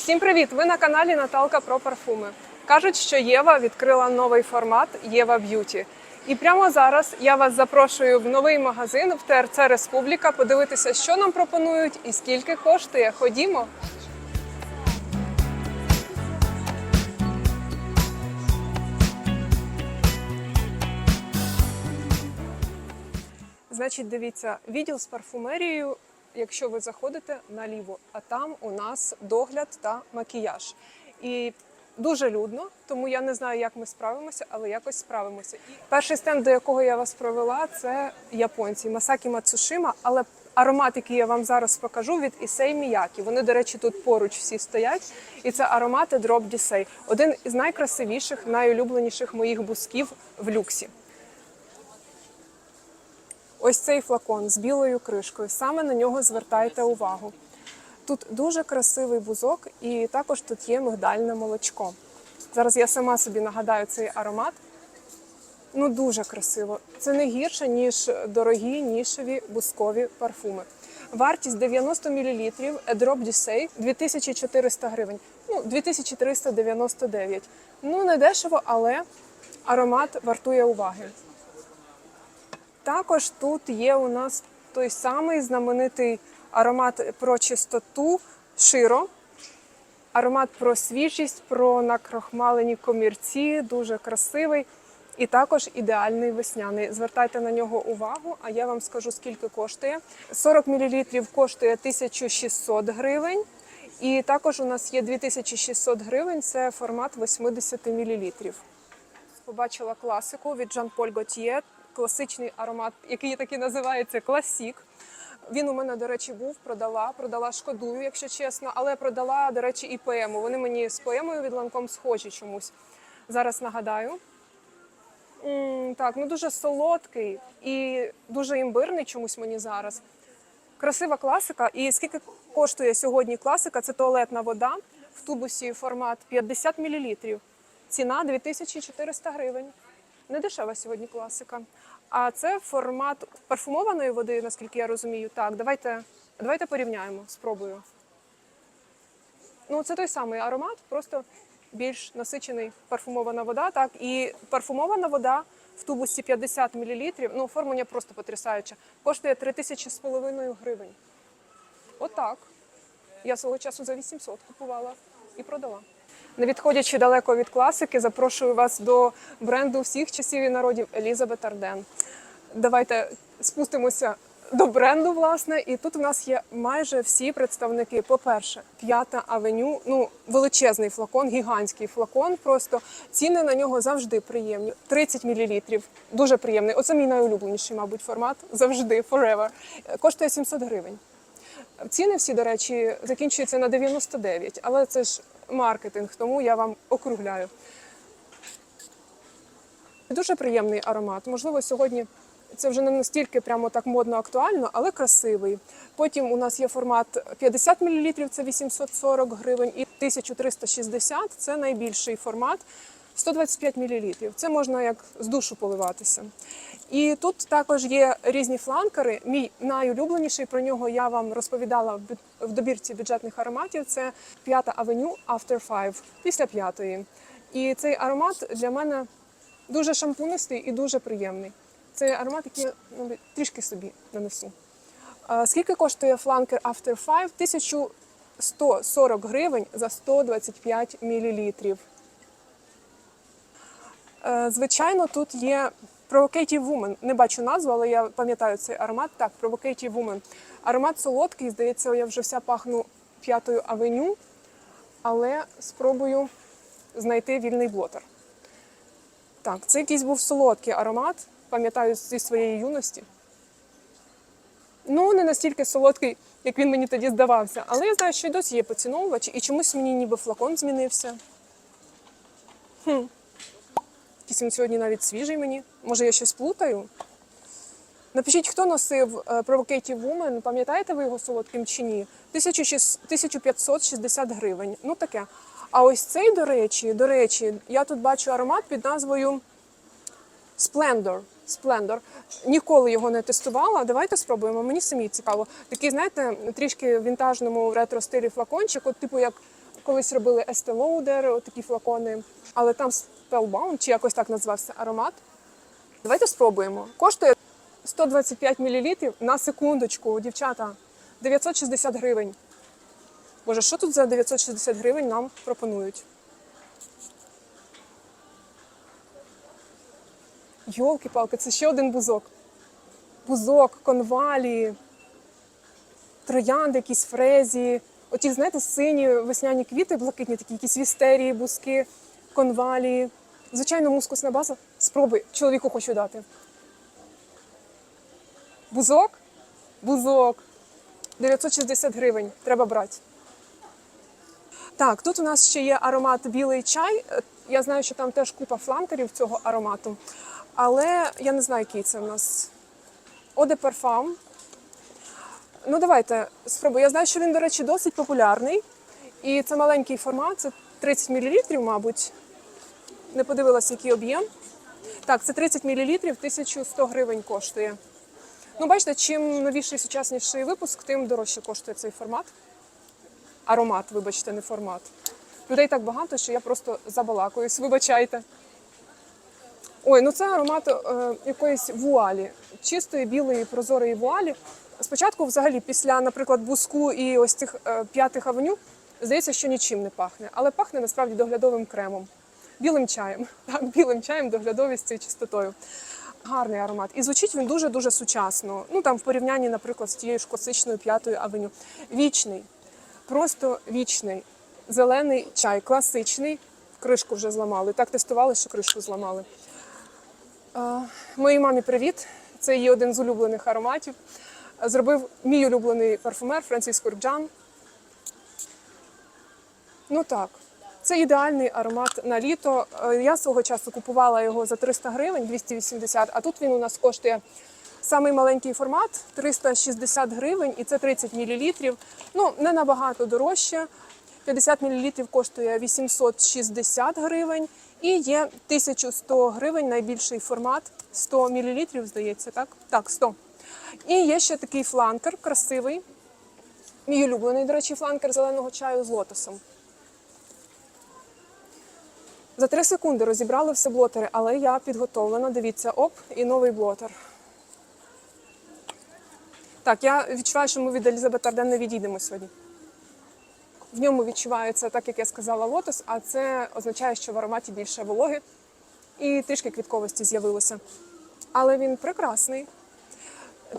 Всім привіт! Ви на каналі Наталка про парфуми. Кажуть, що Єва відкрила новий формат Єва Б'юті. І прямо зараз я вас запрошую в новий магазин в ТРЦ Республіка подивитися, що нам пропонують і скільки коштує. Ходімо. Значить, дивіться, відділ з парфумерією, якщо ви заходите наліво, а там у нас догляд та макіяж. І дуже людно, тому я не знаю, як ми справимося, але якось справимося. І перший стенд, до якого я вас провела, це японці Масакі Мацушима, але аромат, який я вам зараз покажу, від Ісей Міякі. Вони, до речі, тут поруч всі стоять. І це аромати Drop Дісей. Один із найкрасивіших, найулюбленіших моїх бусків в люксі. Ось цей флакон з білою кришкою. Саме на нього звертайте увагу. Тут дуже красивий бузок, і також тут є мигдальне молочко. Зараз я сама собі нагадаю цей аромат. Ну, дуже красиво. Це не гірше, ніж дорогі нішеві бускові парфуми. Вартість 90 мл, Drop Dissey 2400 гривень. Ну, 2399. Ну, не дешево, але аромат вартує уваги. Також тут є у нас той самий знаменитий аромат про чистоту широ. Аромат про свіжість, про накрахмалені комірці, дуже красивий. І також ідеальний весняний. Звертайте на нього увагу, а я вам скажу, скільки коштує. 40 мл коштує 1600 гривень. І також у нас є 2600 гривень, це формат 80 мл. Побачила класику від Jean-Paul Gaultier, класичний аромат, який так і називається Класік. Він у мене, до речі, був, продала, продала шкодую, якщо чесно, але продала, до речі, і поему. Вони мені з поемою від ланком схожі чомусь. Зараз нагадаю. М, так, ну дуже солодкий і дуже імбирний чомусь мені зараз. Красива класика. І скільки коштує сьогодні класика? Це туалетна вода в тубусі формат 50 мл. Ціна 2400 гривень. Не дешева сьогодні класика. А це формат парфумованої води, наскільки я розумію. Так, давайте, давайте порівняємо, спробую. Ну, це той самий аромат, просто більш насичений парфумована вода. Так, і парфумована вода в тубусі 50 мл, ну, оформлення просто потрясаюче, коштує 3000 з половиною гривень. Отак. Я свого часу за 800 купувала і продала. Не відходячи далеко від класики, запрошую вас до бренду всіх часів і народів Елізабет Арден. Давайте спустимося до бренду, власне, і тут у нас є майже всі представники. По-перше, п'ята авеню, ну величезний флакон, гігантський флакон. Просто ціни на нього завжди приємні. 30 мл. Дуже приємний. Оце мій найулюбленіший, мабуть, формат. Завжди, forever. Коштує 700 гривень. Ціни всі, до речі, закінчуються на 99, але це ж маркетинг, тому я вам округляю. Дуже приємний аромат. Можливо, сьогодні це вже не настільки прямо так модно актуально, але красивий. Потім у нас є формат 50 мл, це 840 гривень, і 1360 це найбільший формат. 125 мл. Це можна як з душу поливатися. І тут також є різні фланкери. Мій найулюбленіший про нього я вам розповідала в добірці бюджетних ароматів. Це п'ята авеню After Five, після п'ятої. І цей аромат для мене дуже шампунистий і дуже приємний. Це аромат, який ну, трішки собі нанесу. Скільки коштує фланкер After Five? 1140 гривень за 125 мл. Е, Звичайно, тут є Provocative Woman. Не бачу назву, але я пам'ятаю цей аромат. Так, Provocative Woman. Аромат солодкий, здається, я вже вся пахну п'ятою авеню, але спробую знайти вільний блотер. Так, це якийсь був солодкий аромат, пам'ятаю зі своєї юності. Ну, не настільки солодкий, як він мені тоді здавався. Але я знаю, що й досі є поціновувачі, і чомусь мені ніби флакон змінився. Хм. Якийсь він сьогодні навіть свіжий мені. Може, я щось плутаю? Напишіть, хто носив е, Provocative Woman, пам'ятаєте ви його солодким чи ні? 1560 гривень. Ну таке. А ось цей, до речі, до речі, я тут бачу аромат під назвою Splendor. Splendor. Ніколи його не тестувала. Давайте спробуємо. Мені самі цікаво. Такий, знаєте, трішки в вінтажному ретро стилі флакончик, от типу як колись робили Estee Lauder, такі флакони, але там Spellbound, чи якось так називався аромат. Давайте спробуємо. Коштує 125 мл на секундочку, дівчата. 960 гривень. Боже, що тут за 960 гривень нам пропонують? Йолки-палки, це ще один бузок. Бузок, конвалі, троянди, якісь фрезі. Оті, знаєте, сині весняні квіти, блакитні, такі якісь вістерії, бузки, конвалі. Звичайно, мускусна база. Спробуй, чоловіку хочу дати. Бузок? Бузок. 960 гривень. Треба брати. Так, тут у нас ще є аромат білий чай. Е, Я знаю, що там теж купа фланкерів цього аромату. Але я не знаю, який це у нас. Оде парфам. Ну, давайте спробуємо. Я знаю, що він, до речі, досить популярний. І це маленький формат, це 30 мл, мабуть. Не подивилася, який об'єм. Так, це 30 мл, 1100 гривень коштує. Ну, бачите, чим новіший сучасніший випуск, тим дорожче коштує цей формат. Аромат, вибачте, не формат. Людей так багато, що я просто забалакуюсь, вибачайте. Ой, ну це аромат е, якоїсь вуалі, чистої білої прозорої вуалі. Спочатку, взагалі, після, наприклад, буску і ось цих е, п'ятих авеню, здається, що нічим не пахне, але пахне насправді доглядовим кремом, білим чаєм. Так, білим чаєм, доглядовістю і чистотою. Гарний аромат. І звучить він дуже-дуже сучасно. Ну там в порівнянні, наприклад, з тією ж класичною п'ятою авеню. Вічний, просто вічний. Зелений чай, класичний. Кришку вже зламали. Так тестували, що кришку зламали. Моїй мамі привіт. Це її один з улюблених ароматів. Зробив мій улюблений парфумер Франциск Урджан. Ну так, це ідеальний аромат на літо. Е, Я свого часу купувала його за 300 гривень, 280, а тут він у нас коштує самий маленький формат 360 гривень, і це 30 мл. Ну, не набагато дорожче. 50 мл коштує 860 гривень. І є 1100 гривень найбільший формат, 100 мл, здається, так? Так, 100. І є ще такий фланкер красивий. Мій улюблений, до речі, фланкер зеленого чаю з лотосом. За 3 секунди розібрали все блотери, але я підготовлена. Дивіться, оп, і новий блотер. Так, я відчуваю, що ми від Елізабет Арден не відійдемо сьогодні. В ньому відчувається, так як я сказала, лотос, а це означає, що в ароматі більше вологи і трішки квітковості з'явилося. Але він прекрасний.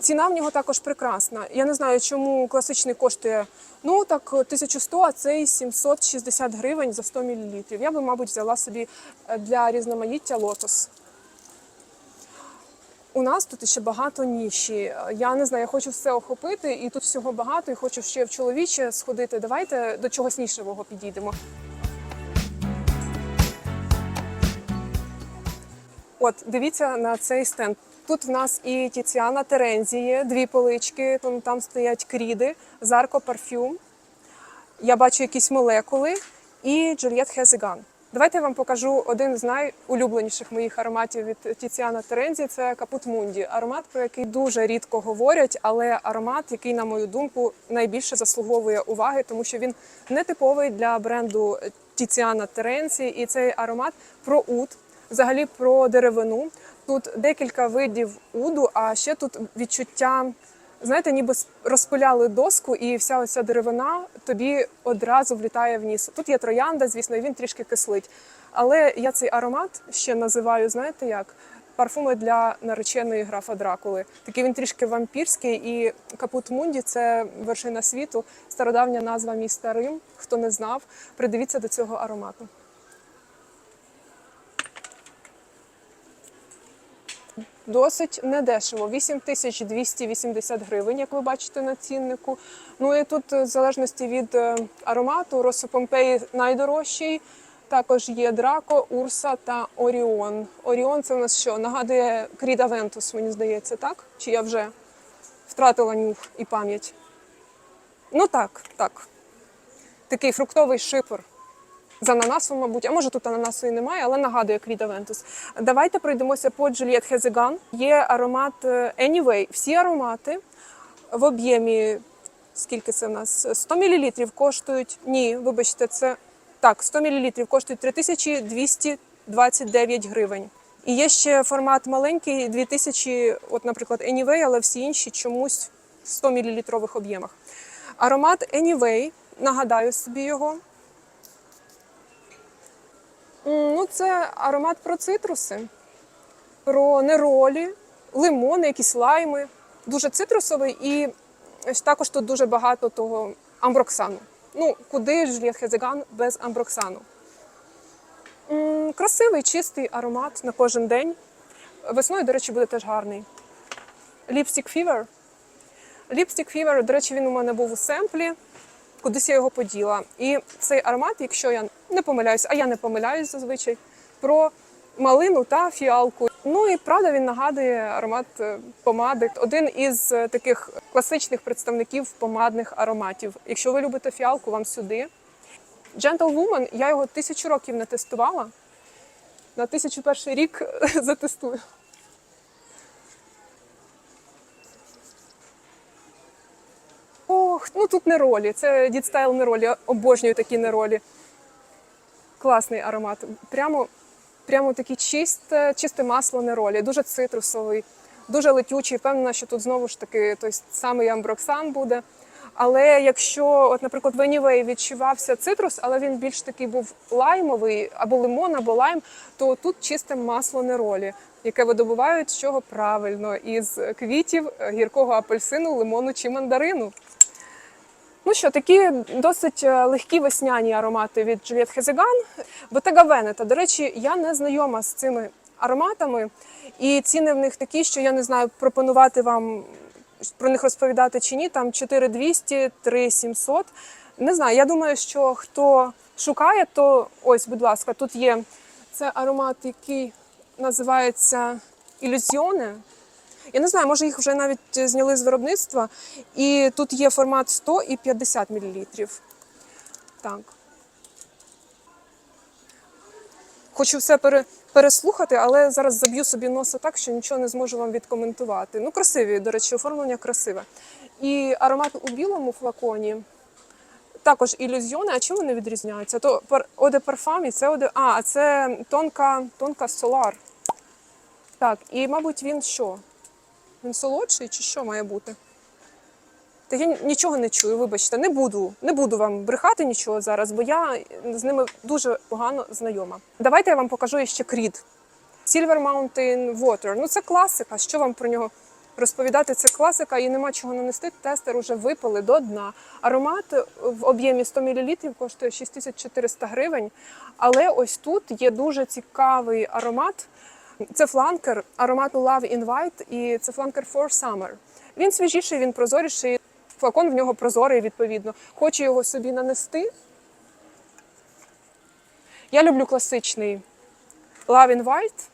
Ціна в нього також прекрасна. Я не знаю, чому класичний коштує ну так 1100, а цей 760 гривень за 100 мл. Я би, мабуть, взяла собі е, для різноманіття лотос. У нас тут ще багато ніші. Я не знаю, я хочу все охопити, і тут всього багато, і хочу ще в чоловіче сходити. Давайте до чогось нішевого підійдемо. От, дивіться на цей стенд. Тут в нас і Тіціана Терензі дві полички, там, стоять кріди, Зарко парфюм. Я бачу якісь молекули і Джульєт Хезеган. Давайте я вам покажу один з найулюбленіших моїх ароматів від Тіціана Терензі. Це Капут Мунді. Аромат, про який дуже рідко говорять, але аромат, який, на мою думку, найбільше заслуговує уваги, тому що він не типовий для бренду Тіціана Терензі. І цей аромат про уд, взагалі про деревину. Тут декілька видів уду, а ще тут відчуття. Знаєте, ніби розпиляли доску, і вся оця деревина тобі одразу влітає в ніс. Тут є троянда, звісно, і він трішки кислить. Але я цей аромат ще називаю, знаєте як? Парфуми для нареченої графа Дракули. Такий він трішки вампірський, і Капут Мунді це вершина світу, стародавня назва міста Рим. Хто не знав, придивіться до цього аромату. Досить недешево, 8280 гривень, як ви бачите на ціннику. Ну і тут, е, в залежності від е, аромату, Росо Помпеї найдорожчий. Також є Драко, Урса та Оріон. Оріон це у нас що? Нагадує Кріда Вентус, мені здається, так? Чи я вже втратила нюх і пам'ять? Ну так, так. Такий фруктовий шипр з ананасом, мабуть, а може тут ананасу і немає, але нагадує Кріда Вентус. Давайте пройдемося по Juliet Хезеган. Є аромат е, Anyway. Всі аромати в об'ємі Скільки це в нас? 100 мл коштують. Ні, вибачте, це так, 100 мл коштують 3229 гривень. І є ще формат маленький 2000, от, наприклад, Anyway, але всі інші чомусь в 100 мл об'ємах. Аромат Anyway, нагадаю собі його. Ну, це аромат про цитруси, про неролі, лимони, якісь лайми. Дуже цитрусовий і також тут дуже багато того амброксану. Ну, куди ж Juliet Хезеган без амброксану? Красивий, чистий аромат на кожен день. Весною, до речі, буде теж гарний. Lipstick Fever. Lipstick Fever, до речі, він у мене був у семплі. Кудись я його поділа. І цей аромат, якщо я не помиляюсь, а я не помиляюсь зазвичай, про малину та фіалку. Ну і правда він нагадує аромат е, помади. Один із е, таких класичних представників помадних ароматів. Якщо ви любите фіалку, вам сюди. Gentlewoman, я його тисячу років не тестувала. На тисячу перший рік затестую. Ну тут не ролі. Це дідстайл не ролі. Обожнюю такі неролі. Класний аромат. Прямо, прямо таке чисте, чисте масло неролі. Дуже цитрусовий, дуже летючий. Впевнена, що тут знову ж таки той самий амброксан буде. Але якщо, от, наприклад, в Anyway відчувався цитрус, але він більш такий був лаймовий, або лимон, або лайм, то тут чисте масло неролі, яке видобувають з чого правильно, із квітів гіркого апельсину, лимону чи мандарину. Ну що, такі досить е, легкі весняні аромати від Juliet Хезеган. Bottega Veneta. До речі, я не знайома з цими ароматами, і ціни в них такі, що я не знаю, пропонувати вам про них розповідати чи ні. Там 4200, 3700. Не знаю. Я думаю, що хто шукає, то ось, будь ласка, тут є це аромат, який називається Ілюзіоне. Я не знаю, може їх вже навіть зняли з виробництва. І тут є формат 100 і 50 мл. Так. Хочу все пере, переслухати, але зараз заб'ю собі носа так, що нічого не зможу вам відкоментувати. Ну, красиві, до речі, оформлення красиве. І аромат у білому флаконі. Також ілюзіони, а чим вони відрізняються? То Оде парфам і це оде. А це тонка, тонка солар. Так, і, мабуть, він що? Він солодший чи що має бути? Та я нічого не чую, вибачте, не буду, не буду вам брехати нічого зараз, бо я з ними дуже погано знайома. Давайте я вам покажу ще крід. Silver Mountain Water. Ну це класика. Що вам про нього розповідати? Це класика і нема чого нанести. Тестер уже випили до дна. Аромат в об'ємі 100 мл коштує 6400 гривень. Але ось тут є дуже цікавий аромат. Це фланкер аромату Love in White і це фланкер For Summer. Він свіжіший, він прозоріший. Флакон в нього прозорий, відповідно. Хочу його собі нанести. Я люблю класичний Love in White.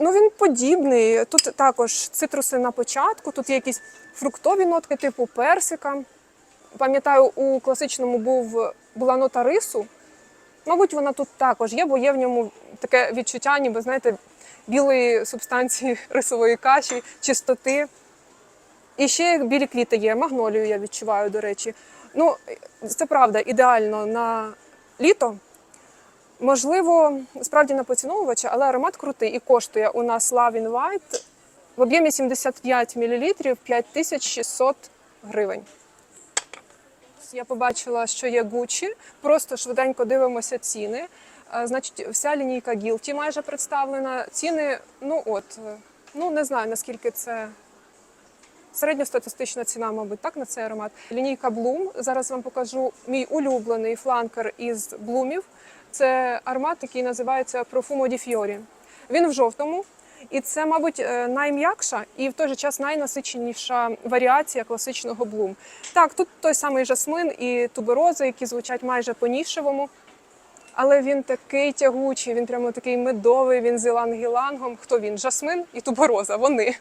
Ну, він подібний. Тут також цитруси на початку, тут є якісь фруктові нотки, типу персика. Пам'ятаю, у класичному був, була нота рису. Мабуть, вона тут також є, бо є в ньому таке відчуття, ніби, знаєте, білої субстанції рисової каші, чистоти. І ще білі квіти є, магнолію я відчуваю, до речі. Ну, це правда, ідеально на літо. Можливо, справді на поціновувача, але аромат крутий і коштує у нас Love in White в об'ємі 75 мл 5600 гривень. Я побачила, що є Gucci. Просто швиденько дивимося ціни. Е, Значить, вся лінійка Guilty майже представлена. Ціни, ну от, е, ну не знаю наскільки це середньостатистична ціна, мабуть, так на цей аромат. Лінійка Bloom. Зараз вам покажу мій улюблений фланкер із блумів. Це аромат, який називається Profumo di Fiori. Він в жовтому. І це, мабуть, е, найм'якша і в той же час найнасиченіша варіація класичного блум. Так, тут той самий жасмин і туберози, які звучать майже по-нішевому. Але він такий тягучий, він прямо такий медовий, він з іланг-ілангом. Хто він? Жасмин і тубероза. Вони.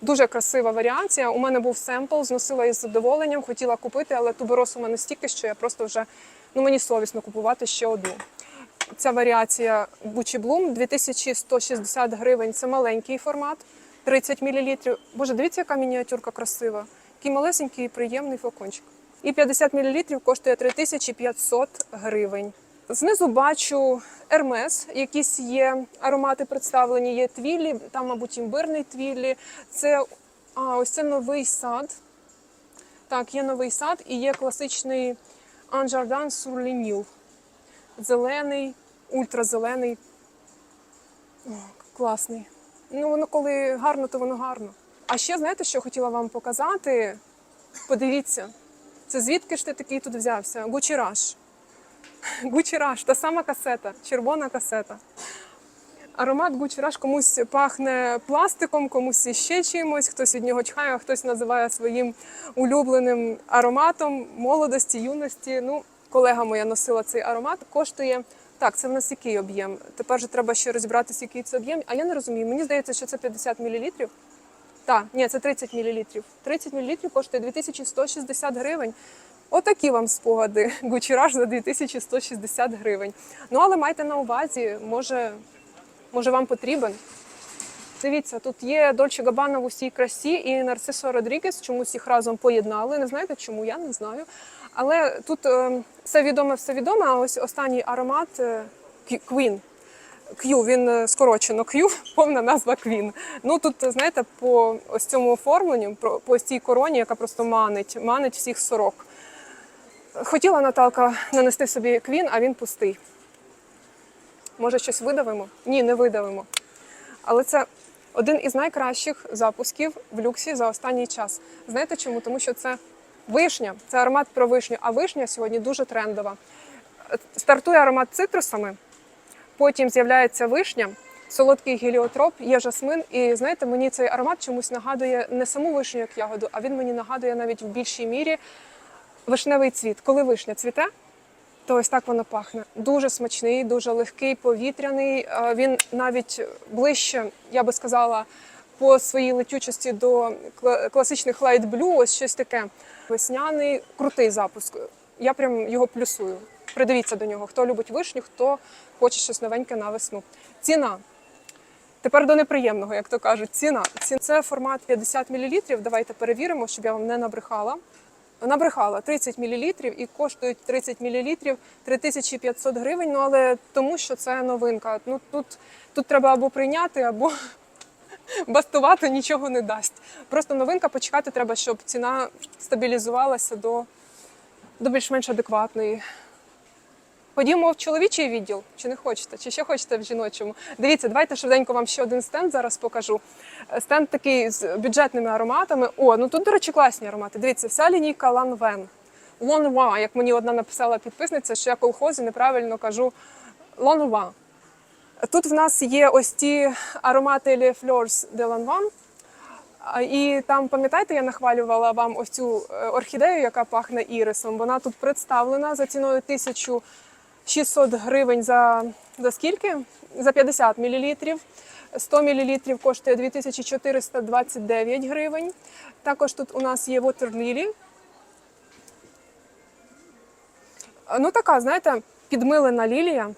Дуже красива варіація. У мене був семпл, зносила із задоволенням, хотіла купити, але тубероз у мене стільки, що я просто вже ну мені совісно купувати ще одну. Ця варіація Gucci Bloom 2160 гривень. Це маленький формат. 30 мл. Боже, дивіться, яка мініатюрка красива. Який малесенький і приємний флакончик. І 50 мл коштує 3500 гривень. Знизу бачу Ермес, якісь є аромати представлені, є твілі, там, мабуть, імбирний твілі. Це а, ось це новий сад. Так, є новий сад і є класичний Анжардан Сурлінів. Зелений, ультразелений. О, класний. Ну, воно коли гарно, то воно гарно. А ще знаєте, що хотіла вам показати? Подивіться, це звідки ж ти такий тут взявся? Гучі Раш. Гучі Раш, та сама касета, червона касета. Аромат Гучі Раш комусь пахне пластиком, комусь ще чимось, хтось від нього чхає, хтось називає своїм улюбленим ароматом молодості, юності. Ну, колега моя носила цей аромат, коштує. Так, це в нас який об'єм? Тепер же треба ще розібратися, який це об'єм. А я не розумію. Мені здається, що це 50 мл. Так, ні, це 30 мл. 30 мл коштує 2160 гривень. Отакі вам спогади. Гучіраж за 2160 гривень. Ну, але майте на увазі, може, може вам потрібен. Дивіться, тут є Дольче Габана в усій красі і Нарцисо Родрігес. Чомусь їх разом поєднали. Не знаєте чому? Я не знаю. Але тут е, все відоме, все відоме. А ось останній аромат е, Queen. Q, він е, скорочено Q, повна назва Queen. Ну тут, знаєте, по ось цьому оформленню, по ось цій короні, яка просто манить, манить всіх сорок. Хотіла Наталка нанести собі Queen, а він пустий. Може, щось видавимо? Ні, не видавимо. Але це один із найкращих запусків в люксі за останній час. Знаєте чому? Тому що це вишня, це аромат про вишню, а вишня сьогодні дуже трендова. Стартує аромат цитрусами, потім з'являється вишня, солодкий геліотроп, є жасмин. І знаєте, мені цей аромат чомусь нагадує не саму вишню як ягоду, а він мені нагадує навіть в більшій мірі вишневий цвіт. Коли вишня цвіте, то ось так воно пахне. Дуже смачний, дуже легкий, повітряний. Е, Він навіть ближче, я би сказала, по своїй летючості до кла- класичних Light Blue, ось щось таке. Весняний, крутий запуск. Я прям його плюсую. Придивіться до нього, хто любить вишню, хто хоче щось новеньке на весну. Ціна. Тепер до неприємного, як то кажуть, ціна. Ці- Це формат 50 мл. Давайте перевіримо, щоб я вам не набрехала. Набрехала 30 мл і коштують 30 мл 3500 гривень. Ну але тому, що це новинка. Ну тут, тут треба або прийняти, або бастувати нічого не дасть. Просто новинка почекати треба, щоб ціна стабілізувалася до, до більш-менш адекватної. Ходімо в чоловічий відділ, чи не хочете, чи ще хочете в жіночому. Дивіться, давайте швиденько вам ще один стенд зараз покажу. Стенд такий з бюджетними ароматами. О, ну тут, до речі, класні аромати. Дивіться, вся лінійка Ланвен. Лонва, як мені одна написала підписниця, що я колхозі неправильно кажу Лонва. Тут в нас є ось ті аромати Les Fleurs de Lanvin. І там, пам'ятаєте, я нахвалювала вам ось цю е, орхідею, яка пахне ірисом. Вона тут представлена за ціною 1600 гривень за, за скільки? За 50 мл. 100 мл коштує 2429 гривень. Також тут у нас є Water Ну, така, знаєте, підмилена лілія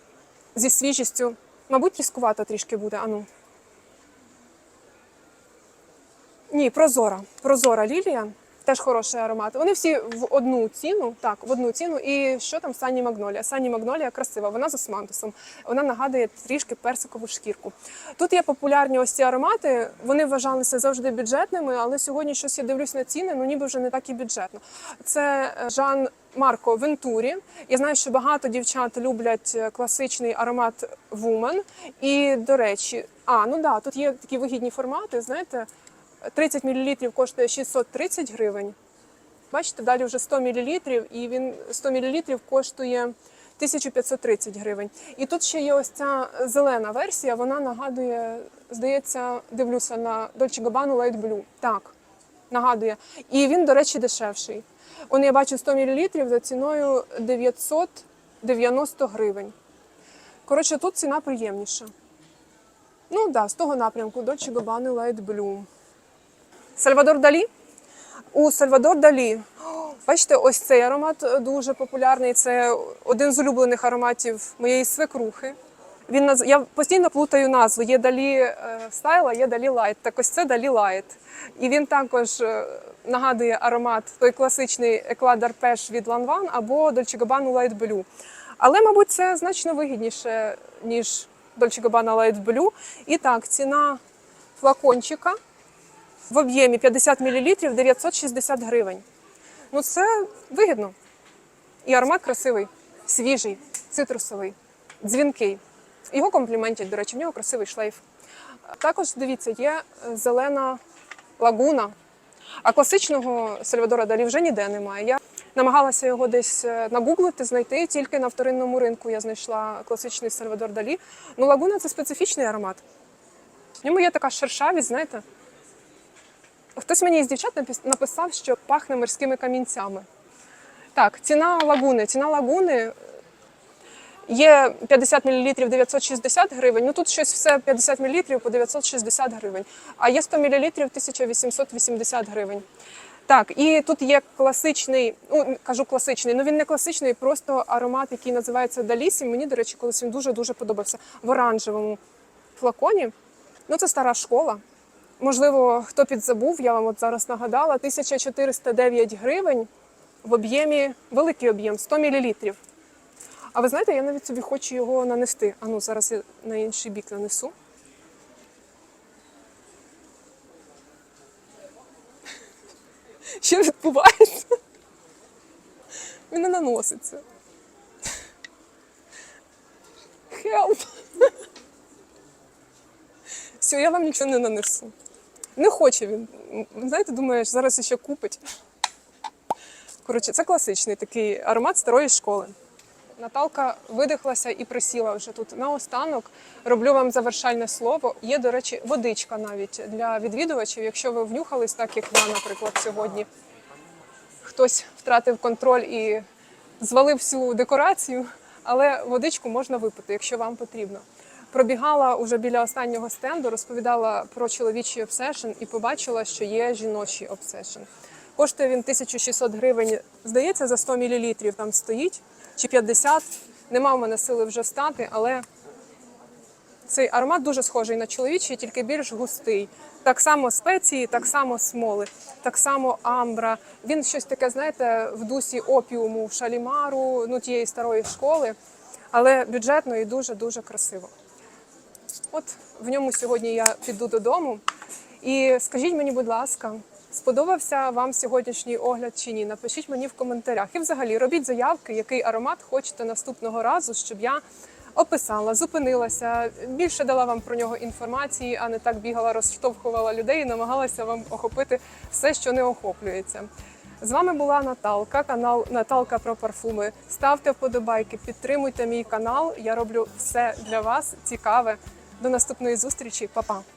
зі свіжістю. Мабуть, різкувата трішки буде. Ану. Ні, прозора. Прозора лілія. Теж хороший аромат. Вони всі в одну ціну, так, в одну ціну. І що там Сані Магнолія? Сані Магнолія красива, вона з османтусом. Вона нагадує трішки персикову шкірку. Тут є популярні ось ці аромати. Вони вважалися завжди бюджетними, але сьогодні щось я дивлюсь на ціни, ну ніби вже не так і бюджетно. Це е, Жан Марко Вентурі. Я знаю, що багато дівчат люблять е, класичний аромат Woman. І, до речі, а ну да, тут є такі вигідні формати, знаєте. 30 мл коштує 630 гривень. Бачите, далі вже 100 мл, і він 100 мл коштує 1530 гривень. І тут ще є ось ця зелена версія, вона нагадує, здається, дивлюся на Dolce Gabbana Light Blue. Так, нагадує. І він, до речі, дешевший. Он я бачу 100 мл за ціною 990 гривень. Коротше, тут ціна приємніша. Ну так, да, з того напрямку Dolce Gabbana Light Blue. Сальвадор Далі. У Сальвадор Далі. Бачите, ось цей аромат дуже популярний. Це один з улюблених ароматів моєї свекрухи. Він наз... Я постійно плутаю назву. Є далі е, стайла, є далі лайт. Так ось це далі лайт. І він також е, нагадує аромат той класичний Eclat d'Arpège від Lanvin або Dolce Gabbana Light Blue. Але, мабуть, це значно вигідніше, ніж Dolce Gabbana Light Blue. І так, ціна флакончика в об'ємі 50 мл 960 гривень. Ну, це вигідно. І аромат красивий, свіжий, цитрусовий, дзвінкий. Його компліментять, до речі, в нього красивий шлейф. Також дивіться, є зелена лагуна. А класичного Сальвадора Далі вже ніде немає. Я намагалася його десь е, нагуглити, знайти. Тільки на вторинному ринку я знайшла класичний Сальвадор Далі. Ну, лагуна це специфічний аромат. В ньому є така шершавість, знаєте. Хтось мені із дівчат напис- написав, що пахне морськими камінцями. Так, ціна лагуни. Ціна лагуни є 50 мл 960 гривень. Ну тут щось все 50 мл по 960 гривень. А є 100 мл 1880 гривень. Так, і тут є класичний, ну кажу класичний, ну він не класичний, просто аромат, який називається Далісі. Мені, до речі, колись він дуже-дуже подобався в оранжевому флаконі. Ну, це стара школа. Можливо, хто підзабув, я вам от зараз нагадала, 1409 гривень в об'ємі, великий об'єм, 100 мл. А ви знаєте, я навіть собі хочу його нанести. А ну, зараз я на інший бік нанесу. Що відбувається? Він не наноситься. Help! Все, я вам нічого не нанесу. Не хоче він. Знаєте, думаєш, зараз ще купить. Коротше, це класичний такий аромат старої школи. Наталка видихлася і присіла вже тут. Наостанок роблю вам завершальне слово. Є, до речі, водичка навіть для відвідувачів. Якщо ви внюхались, так як я, наприклад, сьогодні, хтось втратив контроль і звалив всю декорацію, але водичку можна випити, якщо вам потрібно. Пробігала уже біля останнього стенду, розповідала про чоловічий обсешн і побачила, що є жіночий обсешн. Коштує він 1600 гривень, здається, за 100 мл там стоїть, чи 50. Нема в мене сили вже стати, але цей аромат дуже схожий на чоловічий, тільки більш густий. Так само спеції, так само смоли, так само амбра. Він щось таке, знаєте, в дусі опіуму, шалімару, ну тієї старої школи, але бюджетно і дуже-дуже красиво. От в ньому сьогодні я піду додому. І скажіть мені, будь ласка, сподобався вам сьогоднішній огляд чи ні? Напишіть мені в коментарях. І взагалі робіть заявки, який аромат хочете наступного разу, щоб я описала, зупинилася, більше дала вам про нього інформації, а не так бігала, розштовхувала людей і намагалася вам охопити все, що не охоплюється. З вами була Наталка, канал Наталка про парфуми. Ставте вподобайки, підтримуйте мій канал. Я роблю все для вас цікаве. До наступної зустрічі, Па-па!